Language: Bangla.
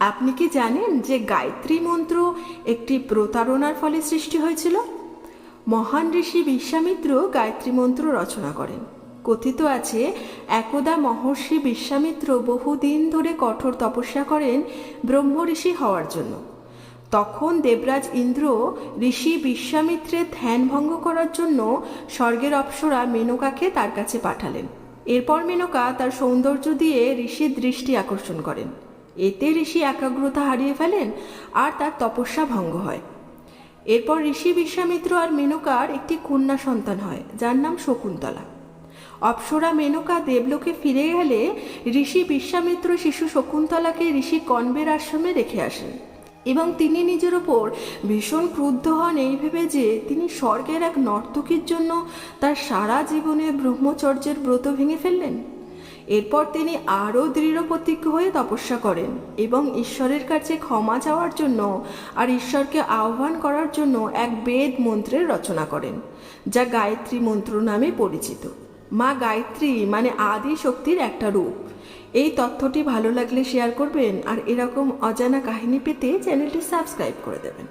আপনি কি জানেন যে গায়ত্রী মন্ত্র একটি প্রতারণার ফলে সৃষ্টি হয়েছিল? মহান ঋষি বিশ্বামিত্র গায়ত্রী মন্ত্র রচনা করেন। কথিত আছে, একদা মহর্ষি বিশ্বামিত্র বহুদিন ধরে কঠোর তপস্যা করেন ব্রহ্ম ঋষি হওয়ার জন্য। তখন দেবরাজ ইন্দ্র ঋষি বিশ্বামিত্রের ধ্যান ভঙ্গ করার জন্য স্বর্গের অপ্সরা মেনকাকে তার কাছে পাঠালেন। এরপর মেনকা তার সৌন্দর্য দিয়ে ঋষির দৃষ্টি আকর্ষণ করেন। এতে ঋষি একাগ্রতা হারিয়ে ফেলেন আর তার তপস্যা ভঙ্গ হয়। এরপর ঋষি বিশ্বামিত্র আর মেনকার একটি কন্যা সন্তান হয়, যার নাম শকুন্তলা। অপ্সরা মেনকা দেবলোকে ফিরে গেলে ঋষি বিশ্বামিত্র শিশু শকুন্তলাকে ঋষি কনবের আশ্রমে রেখে আসেন এবং তিনি নিজের ওপর ভীষণ ক্রুদ্ধ হন এই ভেবে যে তিনি স্বর্গের এক নর্তকীর জন্য তার সারা জীবনে ব্রহ্মচর্যের ব্রত ভেঙে ফেললেন। এরপর তিনি আরও দৃঢ় প্রতিজ্ঞ হয়ে তপস্যা করেন এবং ঈশ্বরের কাছে ক্ষমা চাওয়ার জন্য আর ঈশ্বরকে আহ্বান করার জন্য এক বেদ মন্ত্রের রচনা করেন, যা গায়ত্রী মন্ত্র নামে পরিচিত। মা গায়ত্রী মানে আদি শক্তির একটা রূপ। এই তথ্যটি ভালো লাগলে শেয়ার করবেন আর এরকম অজানা কাহিনী পেতে চ্যানেলটি সাবস্ক্রাইব করে দেবেন।